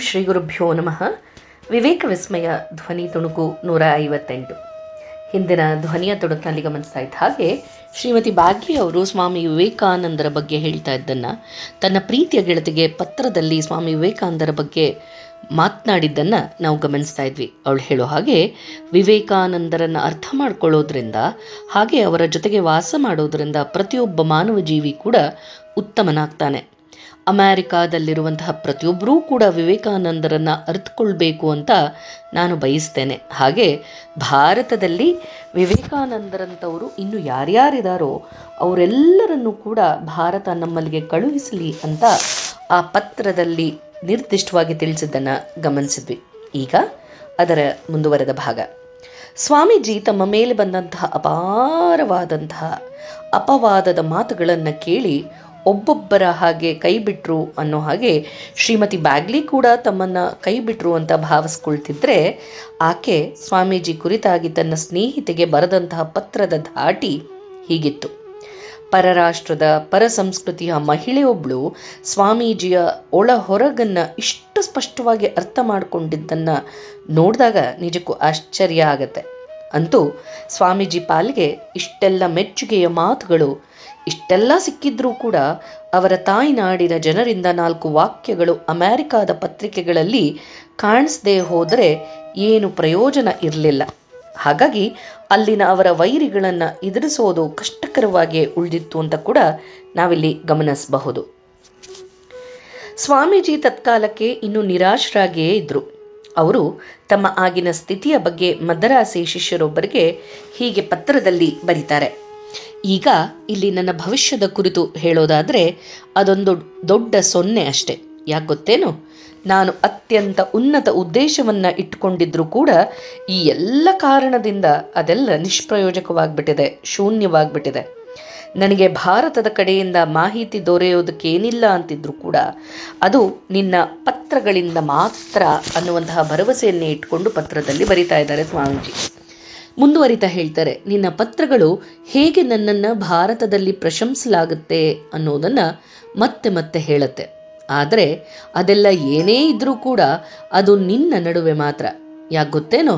ಶ್ರೀ ಗುರುಭ್ಯೋ ನಮಃ. ವಿವೇಕ ವಿಸ್ಮಯ ಧ್ವನಿ ತುಣುಕು ನೂರ ಐವತ್ತೆಂಟು. ಹಿಂದಿನ ಧ್ವನಿಯ ತುಣುಕಿನಲ್ಲಿ ಗಮನಿಸ್ತಾ ಇದ್ದ ಹಾಗೆ, ಶ್ರೀಮತಿ ಬಾಗ್ಲಿ ಅವರು ಸ್ವಾಮಿ ವಿವೇಕಾನಂದರ ಬಗ್ಗೆ ಹೇಳ್ತಾ ಇದ್ದನ್ನು, ತನ್ನ ಪ್ರೀತಿಯ ಗೆಳತಿಗೆ ಪತ್ರದಲ್ಲಿ ಸ್ವಾಮಿ ವಿವೇಕಾನಂದರ ಬಗ್ಗೆ ಮಾತನಾಡಿದ್ದನ್ನ ನಾವು ಗಮನಿಸ್ತಾ ಇದ್ವಿ. ಅವಳು ಹೇಳೋ ಹಾಗೆ, ವಿವೇಕಾನಂದರನ್ನು ಅರ್ಥ ಮಾಡ್ಕೊಳ್ಳೋದ್ರಿಂದ, ಹಾಗೆ ಅವರ ಜೊತೆಗೆ ವಾಸ ಮಾಡೋದ್ರಿಂದ ಪ್ರತಿಯೊಬ್ಬ ಮಾನವ ಜೀವಿ ಕೂಡ ಉತ್ತಮನಾಗ್ತಾನೆ. ಅಮೆರಿಕಾದಲ್ಲಿರುವಂತಹ ಪ್ರತಿಯೊಬ್ಬರೂ ಕೂಡ ವಿವೇಕಾನಂದರನ್ನು ಅರಿತುಕೊಳ್ಬೇಕು ಅಂತ ನಾನು ಬಯಸ್ತೇನೆ. ಹಾಗೆ ಭಾರತದಲ್ಲಿ ವಿವೇಕಾನಂದರಂಥವರು ಇನ್ನು ಯಾರ್ಯಾರಿದಾರೋ ಅವರೆಲ್ಲರನ್ನೂ ಕೂಡ ಭಾರತ ನಮ್ಮಲ್ಲಿಗೆ ಕಳುಹಿಸಲಿ ಅಂತ ಆ ಪತ್ರದಲ್ಲಿ ನಿರ್ದಿಷ್ಟವಾಗಿ ತಿಳಿಸಿದ್ದನ್ನು ಗಮನಿಸಿದ್ವಿ. ಈಗ ಅದರ ಮುಂದುವರೆದ ಭಾಗ. ಸ್ವಾಮೀಜಿ ತಮ್ಮ ಮೇಲೆ ಬಂದಂತಹ ಅಪಾರವಾದಂತಹ ಅಪವಾದದ ಮಾತುಗಳನ್ನು ಕೇಳಿ ಒಬ್ಬೊಬ್ಬರ ಹಾಗೆ ಕೈ ಬಿಟ್ರು ಅನ್ನೋ ಹಾಗೆ ಶ್ರೀಮತಿ ಬ್ಯಾಗ್ಲಿ ಕೂಡ ತಮ್ಮನ್ನ ಕೈ ಬಿಟ್ರು ಅಂತ ಭಾವಿಸ್ಕೊಳ್ತಿದ್ರೆ ಆಕೆ ಸ್ವಾಮೀಜಿ ಕುರಿತಾಗಿ ತನ್ನ ಸ್ನೇಹಿತೆಗೆ ಬರೆದಂತಹ ಪತ್ರದ ಧಾಟಿ ಹೀಗಿತ್ತು. ಪರರಾಷ್ಟ್ರದ ಪರ ಸಂಸ್ಕೃತಿಯ ಮಹಿಳೆಯೊಬ್ಬಳು ಸ್ವಾಮೀಜಿಯ ಒಳ ಹೊರಗನ್ನ ಇಷ್ಟು ಸ್ಪಷ್ಟವಾಗಿ ಅರ್ಥ ಮಾಡಿಕೊಂಡಿದ್ದನ್ನು ನೋಡಿದಾಗ ನಿಜಕ್ಕೂ ಆಶ್ಚರ್ಯ ಆಗತ್ತೆ. ಅಂತೂ ಸ್ವಾಮೀಜಿ ಪಾಲಿಗೆ ಇಷ್ಟೆಲ್ಲ ಮೆಚ್ಚುಗೆಯ ಮಾತುಗಳು ಇಷ್ಟೆಲ್ಲ ಸಿಕ್ಕಿದ್ರೂ ಕೂಡ ಅವರ ತಾಯಿನಾಡಿನ ಜನರಿಂದ ನಾಲ್ಕು ವಾಕ್ಯಗಳು ಅಮೆರಿಕಾದ ಪತ್ರಿಕೆಗಳಲ್ಲಿ ಕಾಣಿಸದೇ ಹೋದರೆ ಏನು ಪ್ರಯೋಜನ ಇರಲಿಲ್ಲ. ಹಾಗಾಗಿ ಅಲ್ಲಿನ ಅವರ ವೈರಿಗಳನ್ನು ಎದುರಿಸೋದು ಕಷ್ಟಕರವಾಗಿಯೇ ಉಳಿದಿತ್ತು ಅಂತ ಕೂಡ ನಾವಿಲ್ಲಿ ಗಮನಿಸಬಹುದು. ಸ್ವಾಮೀಜಿ ತತ್ಕಾಲಕ್ಕೆ ಇನ್ನು ನಿರಾಶರಾಗಿಯೇ ಇದ್ರು. ಅವರು ತಮ್ಮ ಆಗಿನ ಸ್ಥಿತಿಯ ಬಗ್ಗೆ ಮದರಾಸಿ ಶಿಷ್ಯರೊಬ್ಬರಿಗೆ ಹೀಗೆ ಪತ್ರದಲ್ಲಿ ಬರೀತಾರೆ. ಈಗ ಇಲ್ಲಿ ನನ್ನ ಭವಿಷ್ಯದ ಕುರಿತು ಹೇಳೋದಾದರೆ ಅದೊಂದು ದೊಡ್ಡ ಸೊನ್ನೆ ಅಷ್ಟೆ. ಯಾಕೆ ಗೊತ್ತೇನು? ನಾನು ಅತ್ಯಂತ ಉನ್ನತ ಉದ್ದೇಶವನ್ನು ಇಟ್ಟುಕೊಂಡಿದ್ರೂ ಕೂಡ ಈ ಎಲ್ಲ ಕಾರಣದಿಂದ ಅದೆಲ್ಲ ನಿಷ್ಪ್ರಯೋಜಕವಾಗ್ಬಿಟ್ಟಿದೆ, ಶೂನ್ಯವಾಗ್ಬಿಟ್ಟಿದೆ. ನನಗೆ ಭಾರತದ ಕಡೆಯಿಂದ ಮಾಹಿತಿ ದೊರೆಯೋದಕ್ಕೇನಿಲ್ಲ ಅಂತಿದ್ರು ಕೂಡ ಅದು ನಿನ್ನ ಪತ್ರಗಳಿಂದ ಮಾತ್ರ ಅನ್ನುವಂತಹ ಭರವಸೆಯನ್ನೇ ಇಟ್ಕೊಂಡು ಪತ್ರದಲ್ಲಿ ಬರಿತಾ ಇದ್ದಾರೆ ಸ್ವಾಮೀಜಿ. ಮುಂದುವರಿತಾ ಹೇಳ್ತಾರೆ, ನಿನ್ನ ಪತ್ರಗಳು ಹೇಗೆ ನನ್ನನ್ನು ಭಾರತದಲ್ಲಿ ಪ್ರಶಂಸಲಾಗುತ್ತೆ ಅನ್ನೋದನ್ನು ಮತ್ತೆ ಮತ್ತೆ ಹೇಳುತ್ತೆ. ಆದರೆ ಅದೆಲ್ಲ ಏನೇ ಇದ್ರೂ ಕೂಡ ಅದು ನಿನ್ನ ನಡುವೆ ಮಾತ್ರ. ಯಾಕೆ ಗೊತ್ತೇನೋ?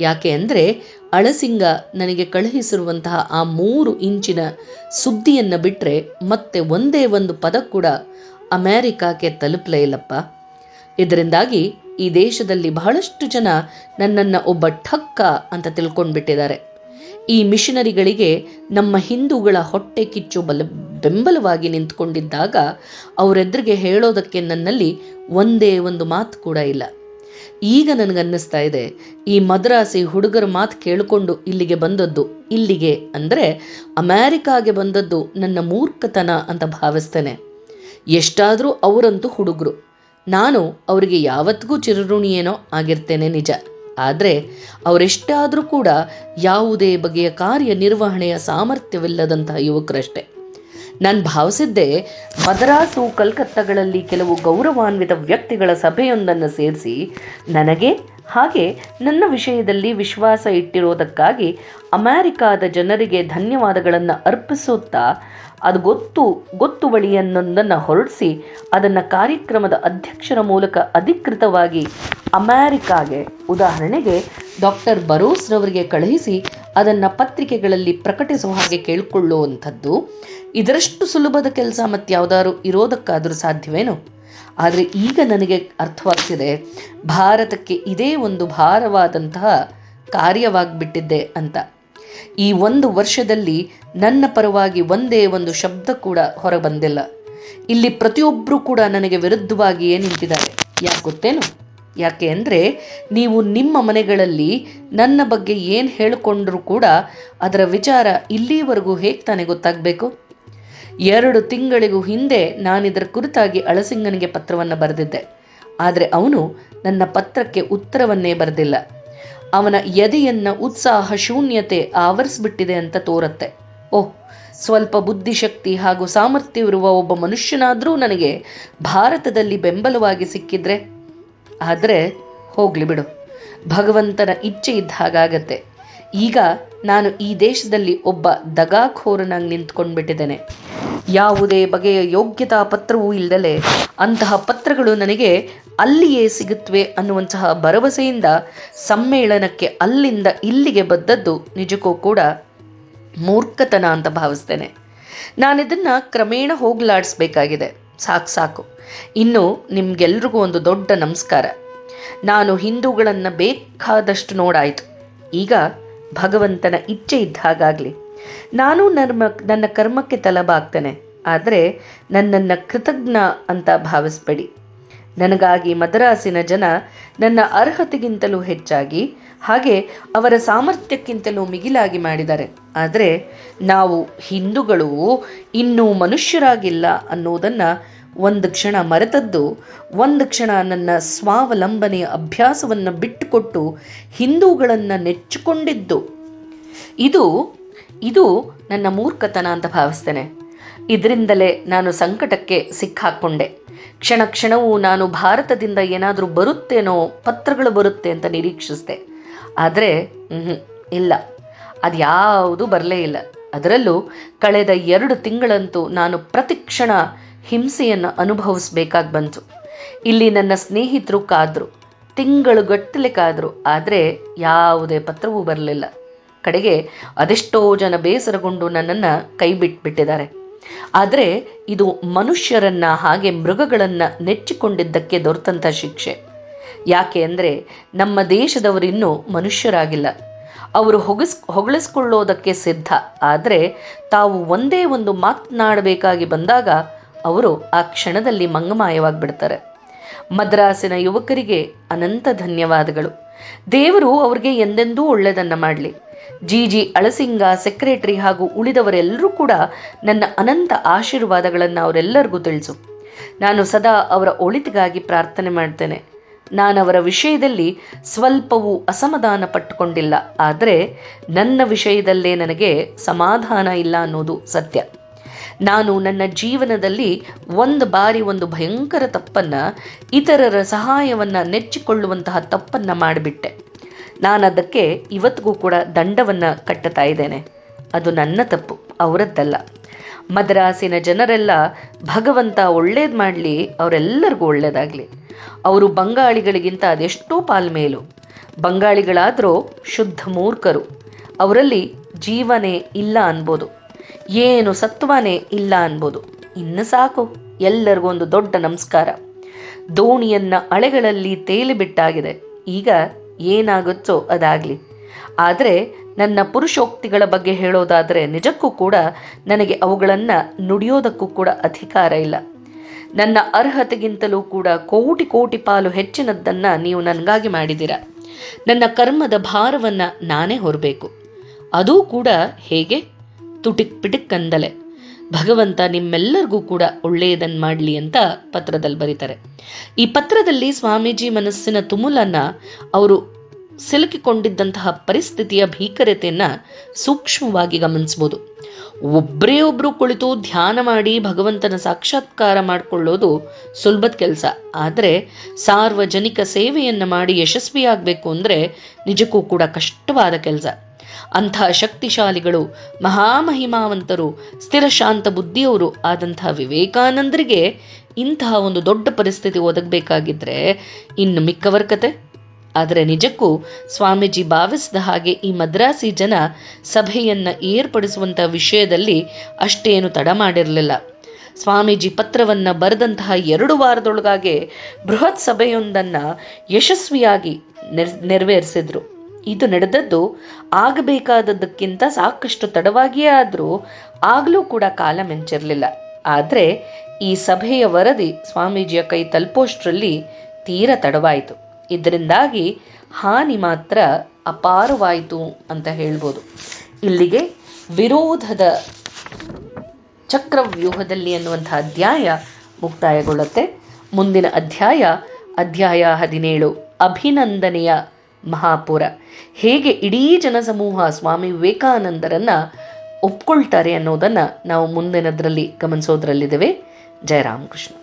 ಯಾಕೆ ಅಂದರೆ ಅಳಸಿಂಗ ನನಗೆ ಕಳುಹಿಸಿರುವಂತಹ ಆ ಮೂರು ಇಂಚಿನ ಸುದ್ದಿಯನ್ನು ಬಿಟ್ಟರೆ ಮತ್ತೆ ಒಂದೇ ಒಂದು ಪದ ಕೂಡ ಅಮೇರಿಕಾಕ್ಕೆ ತಲುಪಲೇ ಇಲ್ಲಪ್ಪ. ಇದರಿಂದಾಗಿ ಈ ದೇಶದಲ್ಲಿ ಬಹಳಷ್ಟು ಜನ ನನ್ನನ್ನು ಒಬ್ಬ ಠಕ್ಕ ಅಂತ ತಿಳ್ಕೊಂಡ್ಬಿಟ್ಟಿದ್ದಾರೆ. ಈ ಮಿಷನರಿಗಳಿಗೆ ನಮ್ಮ ಹಿಂದೂಗಳ ಹೊಟ್ಟೆ ಕಿಚ್ಚು ಬಲ, ಬೆಂಬಲವಾಗಿ ನಿಂತ್ಕೊಂಡಿದ್ದಾಗ ಅವರೆದುರಿಗೆ ಹೇಳೋದಕ್ಕೆ ನನ್ನಲ್ಲಿ ಒಂದೇ ಒಂದು ಮಾತು ಕೂಡ ಇಲ್ಲ. ಈಗ ನನಗನ್ನಿಸ್ತಾ ಇದೆ, ಈ ಮದ್ರಾಸಿ ಹುಡುಗರ ಮಾತು ಕೇಳಿಕೊಂಡು ಇಲ್ಲಿಗೆ ಬಂದದ್ದು ಇಲ್ಲಿಗೆ ಅಂದರೆ ಅಮೇರಿಕಾಗೆ ಬಂದದ್ದು ನನ್ನ ಮೂರ್ಖತನ ಅಂತ ಭಾವಿಸ್ತೇನೆ. ಎಷ್ಟಾದರೂ ಅವರಂತೂ ಹುಡುಗರು. ನಾನು ಅವರಿಗೆ ಯಾವತ್ತಿಗೂ ಚಿರಋಣಿಯೇನೋ ಆಗಿರ್ತೇನೆ ನಿಜ. ಆದರೆ ಅವರೆಷ್ಟಾದರೂ ಕೂಡ ಯಾವುದೇ ಬಗೆಯ ಕಾರ್ಯ ನಿರ್ವಹಣೆಯ ಸಾಮರ್ಥ್ಯವಿಲ್ಲದಂತಹ ಯುವಕರಷ್ಟೇ. ನಾನು ಭಾವಿಸಿದ್ದೆ ಮದ್ರಾಸು, ಕಲ್ಕತ್ತಾಗಳಲ್ಲಿ ಕೆಲವು ಗೌರವಾನ್ವಿತ ವ್ಯಕ್ತಿಗಳ ಸಭೆಯೊಂದನ್ನು ಸೇರಿಸಿ ನನಗೆ ಹಾಗೆ ನನ್ನ ವಿಷಯದಲ್ಲಿ ವಿಶ್ವಾಸ ಇಟ್ಟಿರೋದಕ್ಕಾಗಿ ಅಮೆರಿಕಾದ ಜನರಿಗೆ ಧನ್ಯವಾದಗಳನ್ನು ಅರ್ಪಿಸುತ್ತಾ ಅದು ಗೊತ್ತು ಗೊತ್ತುವಳಿಯನ್ನೊಂದನ್ನು ಹೊರಡಿಸಿ ಅದನ್ನು ಕಾರ್ಯಕ್ರಮದ ಅಧ್ಯಕ್ಷರ ಮೂಲಕ ಅಧಿಕೃತವಾಗಿ ಅಮೆರಿಕಾಗೆ, ಉದಾಹರಣೆಗೆ ಡಾಕ್ಟರ್ ಬರೋಸ್ರವರಿಗೆ ಕಳುಹಿಸಿ ಅದನ್ನು ಪತ್ರಿಕೆಗಳಲ್ಲಿ ಪ್ರಕಟಿಸುವ ಹಾಗೆ ಕೇಳಿಕೊಳ್ಳುವಂಥದ್ದು. ಇದರಷ್ಟು ಸುಲಭದ ಕೆಲಸ ಮತ್ತಾವುದಾದ್ರು ಇರೋದಕ್ಕಾದರೂ ಸಾಧ್ಯವೇನು? ಆದರೆ ಈಗ ನನಗೆ ಅರ್ಥವಾಗ್ತಿದೆ, ಭಾರತಕ್ಕೆ ಇದೇ ಒಂದು ಭಾರವಾದಂತಹ ಕಾರ್ಯವಾಗಿಬಿಟ್ಟಿದ್ದೆ ಅಂತ. ಈ ಒಂದು ವರ್ಷದಲ್ಲಿ ನನ್ನ ಪರವಾಗಿ ಒಂದೇ ಒಂದು ಶಬ್ದ ಕೂಡ ಹೊರಬಂದಿಲ್ಲ. ಇಲ್ಲಿ ಪ್ರತಿಯೊಬ್ಬರೂ ಕೂಡ ನನಗೆ ವಿರುದ್ಧವಾಗಿಯೇ ನಿಂತಿದ್ದಾರೆ? ಯಾಕೆ ಗೊತ್ತೇನು? ಯಾಕೆ ಅಂದರೆ ನೀವು ನಿಮ್ಮ ಮನೆಗಳಲ್ಲಿ ನನ್ನ ಬಗ್ಗೆ ಏನು ಹೇಳಿಕೊಂಡ್ರೂ ಕೂಡ ಅದರ ವಿಚಾರ ಇಲ್ಲಿವರೆಗೂ ಹೇಗೆ ತಾನೇ ಗೊತ್ತಾಗಬೇಕು? ಎರಡು ತಿಂಗಳಿಗೂ ಹಿಂದೆ ನಾನಿದರ ಕುರಿತಾಗಿ ಅಳಸಿಂಗನಿಗೆ ಪತ್ರವನ್ನು ಬರೆದಿದ್ದೆ. ಆದರೆ ಅವನು ನನ್ನ ಪತ್ರಕ್ಕೆ ಉತ್ತರವನ್ನೇ ಬರೆದಿಲ್ಲ. ಅವನ ಎದೆಯನ್ನು ಉತ್ಸಾಹ ಶೂನ್ಯತೆ ಆವರಿಸ್ಬಿಟ್ಟಿದೆ ಅಂತ ತೋರುತ್ತೆ. ಓಹ್, ಸ್ವಲ್ಪ ಬುದ್ಧಿಶಕ್ತಿ ಹಾಗೂ ಸಾಮರ್ಥ್ಯವಿರುವ ಒಬ್ಬ ಮನುಷ್ಯನಾದರೂ ನನಗೆ ಭಾರತದಲ್ಲಿ ಬೆಂಬಲವಾಗಿ ಸಿಕ್ಕಿದ್ರೆ ಆದರೆ ಹೋಗ್ಲಿ ಬಿಡು. ಭಗವಂತನ ಇಚ್ಛೆ ಇದ್ದ ಹಾಗಾಗತ್ತೆ. ಈಗ ನಾನು ಈ ದೇಶದಲ್ಲಿ ಒಬ್ಬ ದಗಾಖೋರನಾಗಿ ನಿಂತ್ಕೊಂಡ್ಬಿಟ್ಟಿದ್ದೇನೆ. ಯಾವುದೇ ಬಗೆಯ ಯೋಗ್ಯತಾ ಪತ್ರವೂ ಇಲ್ಲದಲೆ ಅಂತಹ ಪತ್ರಗಳು ನನಗೆ ಅಲ್ಲಿಯೇ ಸಿಗುತ್ತವೆ ಅನ್ನುವಂತಹ ಭರವಸೆಯಿಂದ ಸಮ್ಮೇಳನಕ್ಕೆ ಅಲ್ಲಿಂದ ಇಲ್ಲಿಗೆ ಬದ್ದದ್ದು ನಿಜಕ್ಕೂ ಕೂಡ ಮೂರ್ಖತನ ಅಂತ ಭಾವಿಸ್ತೇನೆ. ನಾನಿದನ್ನು ಕ್ರಮೇಣ ಹೋಗ್ಲಾಡಿಸ್ಬೇಕಾಗಿದೆ. ಸಾಕು ಸಾಕು. ಇನ್ನು ನಿಮ್ಗೆಲ್ರಿಗೂ ಒಂದು ದೊಡ್ಡ ನಮಸ್ಕಾರ. ನಾನು ಹಿಂದೂಗಳನ್ನು ಬೇಕಾದಷ್ಟು ನೋಡಾಯಿತು. ಈಗ ಭಗವಂತನ ಇಚ್ಛೆ ಇದ್ದ ಹಾಗಾಗಲಿ. ನಾನು ನರ್ಮ, ನನ್ನ ಕರ್ಮಕ್ಕೆ ತಲಬಾಗ್ತೇನೆ. ಆದರೆ ನನ್ನನ್ನು ಕೃತಜ್ಞ ಅಂತ ಭಾವಿಸ್ಬೇಡಿ. ನನಗಾಗಿ ಮದ್ರಾಸಿನ ಜನ ನನ್ನ ಅರ್ಹತೆಗಿಂತಲೂ ಹೆಚ್ಚಾಗಿ, ಹಾಗೆ ಅವರ ಸಾಮರ್ಥ್ಯಕ್ಕಿಂತಲೂ ಮಿಗಿಲಾಗಿ ಮಾಡಿದ್ದಾರೆ. ಆದರೆ ನಾವು ಹಿಂದೂಗಳು ಇನ್ನೂ ಮನುಷ್ಯರಾಗಿಲ್ಲ ಅನ್ನೋದನ್ನು ಒಂದು ಕ್ಷಣ ಮರೆತದ್ದು, ಒಂದು ಕ್ಷಣ ನನ್ನ ಸ್ವಾವಲಂಬನೆಯ ಅಭ್ಯಾಸವನ್ನು ಬಿಟ್ಟುಕೊಟ್ಟು ಹಿಂದೂಗಳನ್ನು ನೆಚ್ಚಿಕೊಂಡಿದ್ದು. ಇದು ಇದು ನನ್ನ ಮೂರ್ಖತನ ಅಂತ ಭಾವಿಸ್ತೇನೆ. ಇದರಿಂದಲೇ ನಾನು ಸಂಕಟಕ್ಕೆ ಸಿಕ್ಕಾಕ್ಕೊಂಡೆ ಕ್ಷಣ ಕ್ಷಣವೂ ನಾನು ಭಾರತದಿಂದ ಏನಾದರೂ ಬರುತ್ತೇನೋ, ಪತ್ರಗಳು ಬರುತ್ತೆ ಅಂತ ನಿರೀಕ್ಷಿಸಿದೆ. ಆದರೆ ಇಲ್ಲ. ಅದ್ಯಾವುದೂ ಬರಲೇ ಇಲ್ಲ. ಅದರಲ್ಲೂ ಕಳೆದ ಎರಡು ತಿಂಗಳಂತೂ ನಾನು ಪ್ರತಿಕ್ಷಣ ಹಿಂಸೆಯನ್ನು ಅನುಭವಿಸ್ಬೇಕಾಗಿ ಬಂತು. ಇಲ್ಲಿ ನನ್ನ ಸ್ನೇಹಿತರು ಕಾದ್ರು ತಿಂಗಳುಗಟ್ಟಲೆ ಕಾದರು ಆದರೆ ಯಾವುದೇ ಪತ್ರವೂ ಬರಲಿಲ್ಲ. ಕಡೆಗೆ ಅದೆಷ್ಟೋ ಜನ ಬೇಸರಗೊಂಡು ನನ್ನನ್ನು ಕೈ ಬಿಟ್ಬಿಟ್ಟಿದ್ದಾರೆ ಆದರೆ ಇದು ಮನುಷ್ಯರನ್ನ ಹಾಗೆ ಮೃಗಗಳನ್ನು ನೆಚ್ಚಿಕೊಂಡಿದ್ದಕ್ಕೆ ದೊರೆತಂಥ ಶಿಕ್ಷೆ. ಯಾಕೆ ಅಂದರೆ ನಮ್ಮ ದೇಶದವರಿನ್ನೂ ಮನುಷ್ಯರಾಗಿಲ್ಲ. ಅವರು ಹೊಗಸ್, ಹೊಗಳಿಸ್ಕೊಳ್ಳೋದಕ್ಕೆ ಸಿದ್ಧ. ಆದರೆ ತಾವು ಒಂದೇ ಒಂದು ಮಾತನಾಡಬೇಕಾಗಿ ಬಂದಾಗ ಅವರು ಆ ಕ್ಷಣದಲ್ಲಿ ಮಂಗಮಾಯವಾಗಿಬಿಡ್ತಾರೆ. ಮದ್ರಾಸಿನ ಯುವಕರಿಗೆ ಅನಂತ ಧನ್ಯವಾದಗಳು. ದೇವರು ಅವರಿಗೆ ಎಂದೆಂದೂ ಒಳ್ಳೆಯದನ್ನು ಮಾಡಲಿ. ಜಿ ಜಿ ಅಳಸಿಂಗ, ಸೆಕ್ರೆಟರಿ ಹಾಗೂ ಉಳಿದವರೆಲ್ಲರೂ ಕೂಡ ನನ್ನ ಅನಂತ ಆಶೀರ್ವಾದಗಳನ್ನು ಅವರೆಲ್ಲರಿಗೂ ತಿಳಿಸು. ನಾನು ಸದಾ ಅವರ ಒಳಿತಿಗಾಗಿ ಪ್ರಾರ್ಥನೆ ಮಾಡ್ತೇನೆ. ಅವರ ವಿಷಯದಲ್ಲಿ ಸ್ವಲ್ಪವೂ ಅಸಮಾಧಾನ ಪಟ್ಟುಕೊಂಡಿಲ್ಲ. ಆದರೆ ನನ್ನ ವಿಷಯದಲ್ಲೇ ನನಗೆ ಸಮಾಧಾನ ಇಲ್ಲ ಅನ್ನೋದು ಸತ್ಯ. ನಾನು ನನ್ನ ಜೀವನದಲ್ಲಿ ಒಂದು ಬಾರಿ ಒಂದು ಭಯಂಕರ ತಪ್ಪನ್ನು, ಇತರರ ಸಹಾಯವನ್ನು ನೆಚ್ಚಿಕೊಳ್ಳುವಂತಹ ತಪ್ಪನ್ನು ಮಾಡಿಬಿಟ್ಟೆ. ನಾನು ಅದಕ್ಕೆ ಇವತ್ತಿಗೂ ಕೂಡ ದಂಡವನ್ನು ಕಟ್ಟುತ್ತಾ ಇದ್ದೇನೆ. ಅದು ನನ್ನ ತಪ್ಪು, ಅವರದ್ದಲ್ಲ. ಮದ್ರಾಸಿನ ಜನರೆಲ್ಲ ಭಗವಂತ ಒಳ್ಳೇದು ಮಾಡಲಿ, ಅವರೆಲ್ಲರಿಗೂ ಒಳ್ಳೇದಾಗಲಿ. ಅವರು ಬಂಗಾಳಿಗಳಿಗಿಂತ ಅದೆಷ್ಟೋ ಪಾಲ್ಮೇಲು. ಬಂಗಾಳಿಗಳಾದರೂ ಶುದ್ಧ ಮೂರ್ಖರು. ಅವರಲ್ಲಿ ಜೀವನೇ ಇಲ್ಲ ಅನ್ಬೋದು. ಏನು ಸತ್ವನೇ ಇಲ್ಲ ಅನ್ಬೋದು. ಇನ್ನು ಸಾಕು, ಎಲ್ಲರಿಗೂ ಒಂದು ದೊಡ್ಡ ನಮಸ್ಕಾರ. ದೋಣಿಯನ್ನ ಅಳೆಗಳಲ್ಲಿ ತೇಲಿ ಬಿಟ್ಟಾಗಿದೆ. ಈಗ ಏನಾಗುತ್ತೋ ಅದಾಗ್ಲಿ. ಆದರೆ ನನ್ನ ಪುರುಷೋಕ್ತಿಗಳ ಬಗ್ಗೆ ಹೇಳೋದಾದರೆ ನಿಜಕ್ಕೂ ಕೂಡ ನನಗೆ ಅವುಗಳನ್ನು ನುಡಿಯೋದಕ್ಕೂ ಕೂಡ ಅಧಿಕಾರ ಇಲ್ಲ. ನನ್ನ ಅರ್ಹತೆಗಿಂತಲೂ ಕೂಡ ಕೋಟಿ ಕೋಟಿ ಪಾಲು ಹೆಚ್ಚಿನದ್ದನ್ನು ನೀವು ನನಗಾಗಿ ಮಾಡಿದ್ದೀರ? ನನ್ನ ಕರ್ಮದ ಭಾರವನ್ನು ನಾನೇ ಹೊರಬೇಕು. ಅದೂ ಕೂಡ ಹೇಗೆ? ತುಟಿಕ್ ಪಿಟಿಕ್ ಅಂದಲೆ ಭಗವಂತ ನಿಮ್ಮೆಲ್ಲರಿಗೂ ಕೂಡ ಒಳ್ಳೆಯದನ್ನು ಮಾಡಲಿ ಅಂತ ಪತ್ರದಲ್ಲಿ ಬರೀತಾರೆ. ಈ ಪತ್ರದಲ್ಲಿ ಸ್ವಾಮೀಜಿ ಮನಸ್ಸಿನ ತುಮುಲನ್ನ ಅವರು ಸಿಲುಕಿಕೊಂಡಿದ್ದಂತಹ ಪರಿಸ್ಥಿತಿಯ ಭೀಕರತೆಯನ್ನು ಸೂಕ್ಷ್ಮವಾಗಿ ಗಮನಿಸ್ಬೋದು. ಒಬ್ಬರೇ ಒಬ್ಬರು ಕುಳಿತು ಧ್ಯಾನ ಮಾಡಿ ಭಗವಂತನ ಸಾಕ್ಷಾತ್ಕಾರ ಮಾಡಿಕೊಳ್ಳೋದು ಸುಲಭದ ಕೆಲಸ. ಆದರೆ ಸಾರ್ವಜನಿಕ ಸೇವೆಯನ್ನು ಮಾಡಿ ಯಶಸ್ವಿಯಾಗಬೇಕು ಅಂದರೆ ನಿಜಕ್ಕೂ ಕೂಡ ಕಷ್ಟವಾದ ಕೆಲಸ. ಅಂಥ ಶಕ್ತಿಶಾಲಿಗಳು ಮಹಾಮಹಿಮಾವಂತರು ಸ್ಥಿರ ಶಾಂತ ಬುದ್ಧಿಯವರು ಆದಂತಹ ವಿವೇಕಾನಂದರಿಗೆ ಇಂತಹ ಒಂದು ದೊಡ್ಡ ಪರಿಸ್ಥಿತಿ ಒದಗಬೇಕಾಗಿದ್ರೆ ಇನ್ನು ಮಿಕ್ಕವರ ಕತೆ. ಆದರೆ ನಿಜಕ್ಕೂ ಸ್ವಾಮೀಜಿ ಭಾವಿಸಿದ ಹಾಗೆ ಈ ಮದ್ರಾಸಿ ಜನ ಸಭೆಯನ್ನ ಏರ್ಪಡಿಸುವಂಥ ವಿಷಯದಲ್ಲಿ ಅಷ್ಟೇನು ತಡ ಮಾಡಿರಲಿಲ್ಲ. ಸ್ವಾಮೀಜಿ ಪತ್ರವನ್ನ ಬರೆದಂತಹ ಎರಡು ವಾರದೊಳಗಾಗೆ ಬೃಹತ್ ಸಭೆಯೊಂದನ್ನ ಯಶಸ್ವಿಯಾಗಿ ನೆರ್, ನೆರವೇರಿಸಿದ್ರು. ಇದು ನಡೆದದ್ದು ಆಗಬೇಕಾದದ್ದಕ್ಕಿಂತ ಸಾಕಷ್ಟು ತಡವಾಗಿಯೇ ಆದರೂ ಆಗಲೂ ಕೂಡ ಕಾಲ ಮೆಂಚಿರಲಿಲ್ಲ. ಆದರೆ ಈ ಸಭೆಯ ವರದಿ ಸ್ವಾಮೀಜಿಯ ಕೈ ತಲುಪೋಷ್ಟರಲ್ಲಿ ತೀರ ತಡವಾಯಿತು. ಇದರಿಂದಾಗಿ ಹಾನಿ ಮಾತ್ರ ಅಪಾರವಾಯಿತು ಅಂತ ಹೇಳ್ಬೋದು. ಇಲ್ಲಿಗೆ ವಿರೋಧದ ಚಕ್ರವ್ಯೂಹದಲ್ಲಿ ಅನ್ನುವಂಥ ಅಧ್ಯಾಯ ಮುಕ್ತಾಯಗೊಳ್ಳುತ್ತೆ. ಮುಂದಿನ ಅಧ್ಯಾಯ ಅಧ್ಯಾಯ ಹದಿನೇಳು, ಅಭಿನಂದನೆಯ ಮಹಾಪುರ. ಹೇಗೆ ಇಡೀ ಜನಸಮೂಹ ಸ್ವಾಮಿ ವಿವೇಕಾನಂದರನ್ನ ಒಪ್ಕೊಳ್ತಾರೆ ಅನ್ನೋದನ್ನ ನಾವು ಮುಂದಿನದ್ರಲ್ಲಿ ಗಮನಿಸೋದ್ರಲ್ಲಿದ್ದೇವೆ. ಜಯ ರಾಮಕೃಷ್ಣ